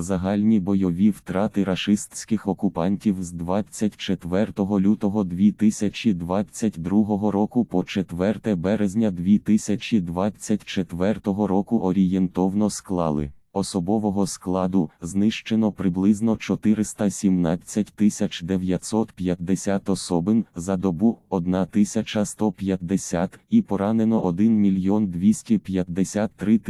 Загальні бойові втрати рашистських окупантів з 24 лютого 2022 року по 4 березня 2024 року орієнтовно склали. Особового складу знищено приблизно 417 950 особин за добу 1150 і поранено 1 мільйон 253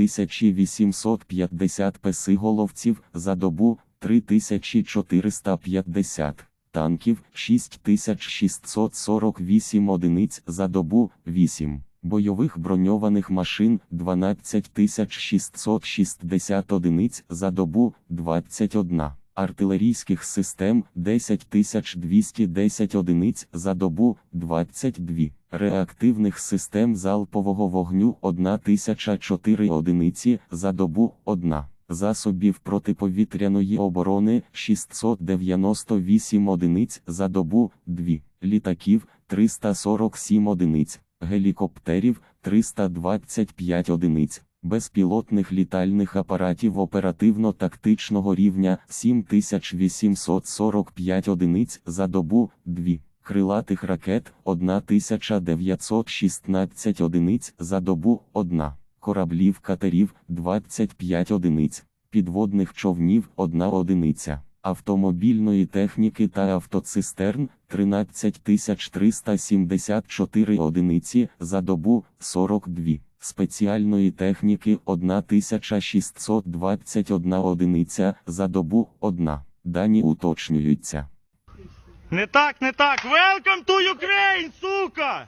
850 песиголовців за добу 3450 танків 6648 одиниць за добу 8 бойових броньованих машин 12660 одиниць за добу 21, артилерійських систем 10210 одиниць за добу 22, реактивних систем залпового вогню 1004 одиниці за добу 1. Засобів протиповітряної оборони 698 одиниць за добу 2, літаків 347 одиниць, гелікоптерів 325 одиниць, безпілотних літальних апаратів оперативно-тактичного рівня 7845 одиниць за добу 2. Крилатих ракет 1916 одиниць за добу 1, кораблів катерів 25 одиниць, підводних човнів 1 одиниця, автомобільної техніки та автоцистерн 13374 одиниці за добу 42, спеціальної техніки 1621 одиниця за добу 1. Дані уточнюються. Не так, не так. Welcome to Ukraine, сука!